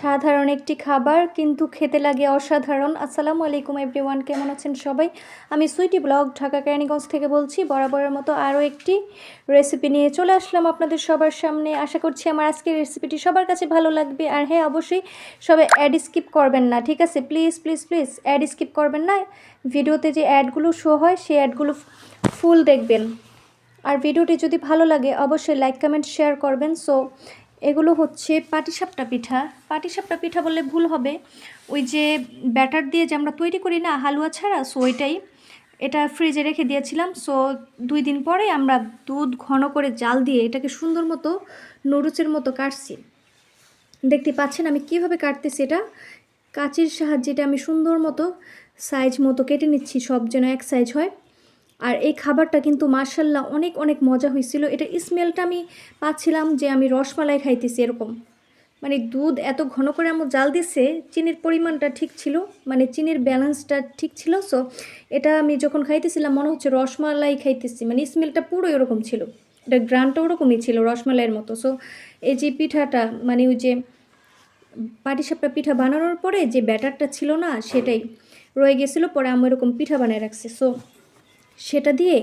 সাধারণ একটি খাবার, কিন্তু খেতে লাগে অসাধারণ। আসসালামু আলাইকুম এভরিওয়ান কেমন আছেন সবাই? আমি সুইটি ব্লগ, ঢাকা কেরানীগঞ্জ থেকে বলছি, বরাবরের মতো আরও একটি রেসিপি নিয়ে চলে আসলাম আপনাদের সবার সামনে। আশা করছি আমার আজকের রেসিপিটি সবার কাছে ভালো লাগবে। আর হ্যাঁ অবশ্যই সবাই অ্যাড স্কিপ করবেন না, ঠিক আছে? Please please please ad skip করবেন না। ভিডিওতে যে অ্যাডগুলো শো হয়, সেই অ্যাডগুলো ফুল দেখবেন। আর ভিডিওটি যদি ভালো লাগে, অবশ্যই লাইক কমেন্ট শেয়ার করবেন। সো এগুলো হচ্ছে পাটিসাপটা পিঠা। পাটিসাপটা পিঠা বললে ভুল হবে। ওই যে ব্যাটার দিয়ে যে আমরা তৈরি করি না হালুয়া ছাড়া সো ওইটাই। এটা ফ্রিজে রেখে দিয়েছিলাম সো দুই দিন পরে আমরা দুধ ঘন করে জাল দিয়ে এটাকে সুন্দর মতো নুডলসের মতো কাটছি। দেখতে পাচ্ছেন আমি কীভাবে কাটতেছি এটা? কাঁচির সাহায্যে এটা আমি সুন্দর মতো সাইজ মতো কেটে নিচ্ছি, সব যেন এক সাইজ হয়। আর এই খাবারটা কিন্তু মার্শাল্লাহ অনেক অনেক মজা হয়েছিল। এটা স্মেলটা আমি পাচ্ছিলাম যে আমি রসমালাই খাইতেছি এরকম। মানে দুধ এত ঘন করে আমার জাল দিছে, চিনির পরিমাণটা ঠিক ছিল মানে চিনির ব্যালেন্সটা ঠিক ছিল সো এটা আমি যখন খাইতেছিলাম মনে হচ্ছে রসমালাই খাইতেছি মানে স্মেলটা পুরো এরকম ছিল। এটা গ্রানটা ওরকমই ছিল রসমালাইয়ের মতো সো এই যে পিঠাটা মানে ওই যে পাটিসাপটা পিঠা বানানোর পরে যে ব্যাটারটা ছিল না, সেটাই রয়ে গেছিল, পরে আমি এরকম পিঠা বানিয়ে রাখছি সো সেটা দিয়ে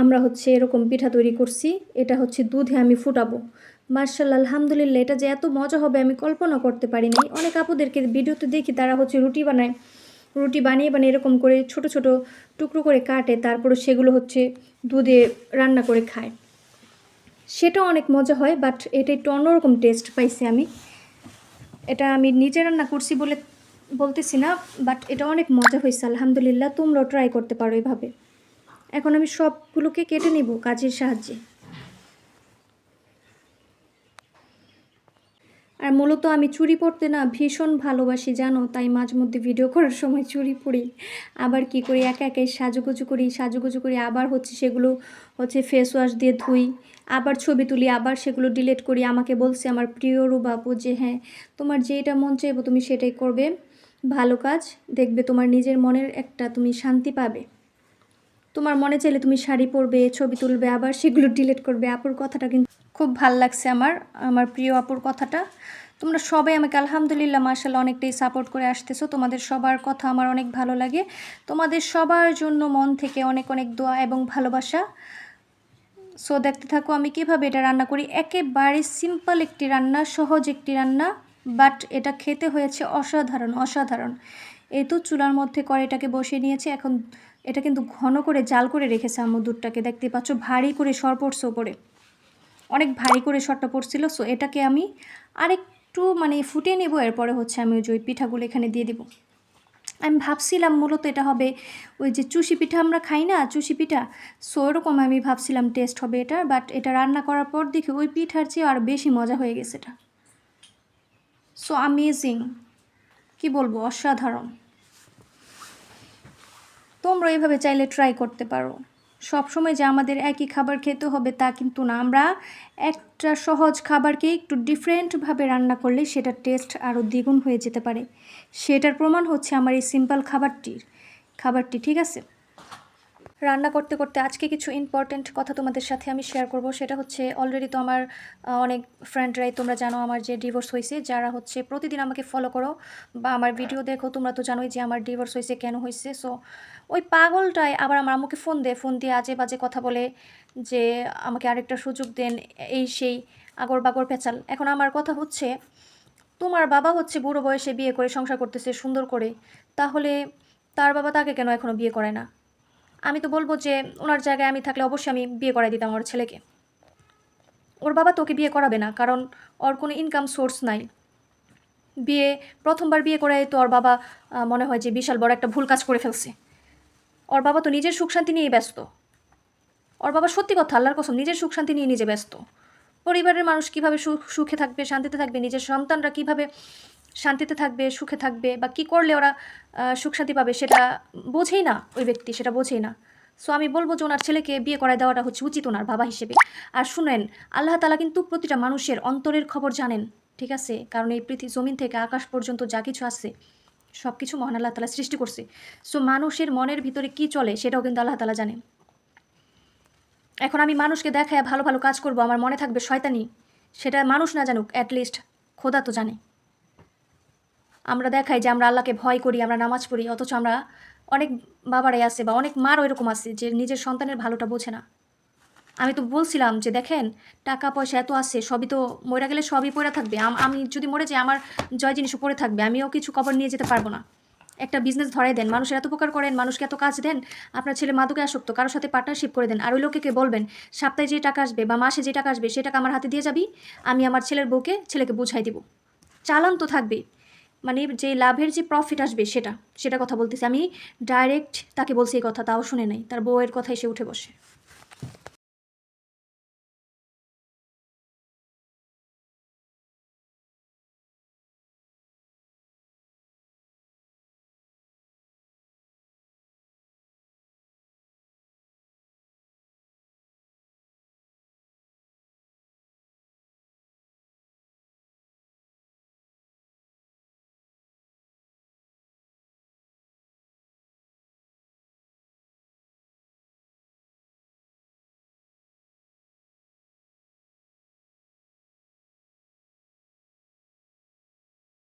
আমরা হচ্ছে এরকম পিঠা তৈরি করছি। এটা হচ্ছে দুধে আমি ফুটাবো। মার্শাল আলহামদুলিল্লাহ, এটা যে এত মজা হবে আমি কল্পনা করতে পারিনি। অনেক আপুদেরকে ভিডিওতে দেখি তারা হচ্ছে রুটি বানায়, রুটি বানিয়ে বানিয়ে এরকম করে ছোট ছোট টুকরো করে কাটে, তারপরে সেগুলো হচ্ছে দুধে রান্না করে খায়। সেটা অনেক মজা হয়, বাট এটা একটু অন্যরকম টেস্ট পাইছি আমি। এটা আমি নিজে রান্না করছি বলে বলতেছি না, বাট এটা অনেক মজা হয়েছে আলহামদুলিল্লাহ, তোমরাও ট্রাই করতে পারো এভাবে। এখন আমি সবগুলোকে কেটে নিব কাজের সাহায্যে। আর মূলত আমি চুরি পড়তে না ভীষণ ভালোবাসি, জানো? তাই মাঝে মধ্যে ভিডিও করার সময় চুরি পড়ি। আবার কি করি? একা একাই সাজুগুজু করি সাজুগুজু করি, আবার হচ্ছে সেগুলো হচ্ছে ফেস ওয়াশ দিয়ে ধুই, আবার ছবি তুলি, আবার সেগুলো ডিলিট করি। আমাকে বলছে আমার প্রিয় রুবাপু যে হ্যাঁ তোমার যেটা মন চাইব তুমি সেটাই করবে। ভালো কাজ, দেখবে তোমার নিজের মনের একটা তুমি শান্তি পাবে। তোমার মনে চাইলে তুমি শাড়ি পরবে, ছবি তুলবে, আবার সেগুলো ডিলিট করবে। আপুর কথাটা কিন্তু খুব ভালো লাগছে আমার আমার প্রিয় আপুর কথাটা। তোমরা সবাই আমাকে আলহামদুলিল্লাহ মার্শাল্লাহ অনেকটাই সাপোর্ট করে আসতেছো। তোমাদের সবার কথা আমার অনেক ভালো লাগে। তোমাদের সবার জন্য মন থেকে অনেক অনেক দোয়া এবং ভালোবাসা। সো দেখতে থাকো আমি কীভাবে এটা রান্না করি। একেবারে সিম্পল একটি রান্না, সহজ একটি রান্না বাট এটা খেতে হয়েছে অসাধারণ অসাধারণ। এই তো চুলার মধ্যে কড়াইটাকে বসিয়ে নিয়েছি। এখন এটা কিন্তু ঘন করে জাল করে রেখেছে আম্মু দুধটাকে। দেখতে পাচ্ছ, ভারী করে সর পড়ছে ওপরে। অনেক ভারী করে সরটা পড়ছিল সো এটাকে আমি আরেকটু মানে ফুটিয়ে নেব, এরপরে হচ্ছে আমি ওই ওই পিঠাগুলো এখানে দিয়ে দিব। আমি ভাবছিলাম মূলত এটা হবে ওই যে চুষি পিঠা, আমরা খাই না চুষি পিঠা সো ওরকম আমি ভাবছিলাম টেস্ট হবে এটা বাট এটা রান্না করার পর দেখি ওই পিঠার চেয়ে আর বেশি মজা হয়ে গেছে এটা। সো আমেজিং কি বলব? অসাধারণ। তোমরা এভাবে চাইলে ট্রাই করতে পারো। সবসময় যে আমাদের একই খাবার খেতে হবে তা কিন্তু না। আমরা একটা সহজ খাবারকে একটু ডিফারেন্টভাবে রান্না করলে সেটার টেস্ট আরও দ্বিগুণ হয়ে যেতে পারে। সেটার প্রমাণ হচ্ছে আমার এই সিম্পল খাবারটির। খাবারটি ঠিক আছে? রান্না করতে করতে আজকে কিছু ইম্পর্ট্যান্ট কথা তোমাদের সাথে আমি শেয়ার করব। সেটা হচ্ছে অলরেডি তো আমার অনেক ফ্রেন্ডরাই তোমরা জানো আমার যে ডিভোর্স হয়েছে যারা হচ্ছে প্রতিদিন আমাকে ফলো করো বা আমার ভিডিও দেখো, তোমরা তো জানোই যে আমার ডিভোর্স হয়েছে কেন হয়েছে সো ওই পাগলটাই আবার আমার আমাকে ফোন দেয় ফোন দিয়ে আজে বাজে কথা বলে যে আমাকে আরেকটা সুযোগ দেন, এই সেই আগর বাগর পেঁচাল। এখন আমার কথা হচ্ছে, তোমার বাবা হচ্ছে বুড়ো বয়সে বিয়ে করে সংসার করতেছে সুন্দর করে, তাহলে তার বাবা তাকে কেন এখনও বিয়ে করে না? আমি তো বলব যে ওনার জায়গায় আমি থাকলে অবশ্যই আমি বিয়ে করাই দিতাম আমার ছেলেকে। ওর বাবা তোকে বিয়ে করাবে না, কারণ ওর কোনো ইনকাম সোর্স নাই। বিয়ে, প্রথমবার বিয়ে করাই তো ওর বাবা মনে হয় যে বিশাল বড় একটা ভুল কাজ করে ফেলছে। ওর বাবা তো নিজের সুখ শান্তি নিয়েই ব্যস্ত। ওর বাবা সত্যি কথা, আল্লাহর কসম, নিজের সুখ শান্তি নিয়ে নিজে ব্যস্ত। পরিবারের মানুষ কীভাবে সুখে থাকবে, শান্তিতে থাকবে, নিজের সন্তানরা কীভাবে শান্তিতে থাকবে, সুখে থাকবে বা কি করলে ওরা সুখ শান্তি পাবে সেটা বোঝেই না ওই ব্যক্তি, সেটা বোঝেই না। সো আমি বলব যে ওনার ছেলেকে বিয়ে করায় দেওয়াটা হচ্ছে উচিত ওনার বাবা হিসেবে। আর শুনেন, আল্লাহ তালা কিন্তু প্রতিটা মানুষের অন্তরের খবর জানেন, ঠিক আছে? কারণ এই পৃথিবী জমিন থেকে আকাশ পর্যন্ত যা কিছু আছে সব কিছু মহান আল্লাহ তালা সৃষ্টি করছে। সো মানুষের মনের ভিতরে কি চলে সেটাও কিন্তু আল্লাহ তালা জানেন। এখন আমি মানুষকে দেখায় ভালো ভালো কাজ করব, আমার মনে থাকবে শয়তানি, সেটা মানুষ না জানুক অ্যাটলিস্ট খোদা তো জানে। আমরা দেখাই যে আমরা আল্লাহকে ভয় করি, আমরা নামাজ পড়ি, অথচ আমরা অনেক বাবারাই আছে বা অনেক মার ওইরকম আছে যে নিজের সন্তানের ভালোটা বোঝে না। আমি তো বলছিলাম যে দেখেন টাকা পয়সা এত আছে, সবই তো মরে গেলে সবই পড়ে থাকবে। আম- যদি মরে যাই, আমার জয় জিনিসও পড়ে থাকবে, আমিও কিছু কবর নিয়ে যেতে পারব না। একটা বিজনেস ধরাই দেন, মানুষের এত উপকার করেন, মানুষকে এত কাজ দেন, আপনার ছেলে মাদকে আসক্ত, কারোর সাথে পার্টনারশিপ করে দেন, আর ওই লোককে বলবেন, সপ্তাহে যে টাকা আসবে বা মাসে যে টাকা আসবে, সে টাকা আমার হাতে দিয়ে যাবি, আমি আমার ছেলের বউকে ছেলেকে বুঝাই দিব। চালান তো থাকবে মানে যে লাভের যে প্রফিট আসবে সেটা সেটা কথা বলতেছি। আমি ডাইরেক্ট তাকে বলছি এই কথা, তাও শুনে নাই। তার বউয়ের কথাই সে উঠে বসে।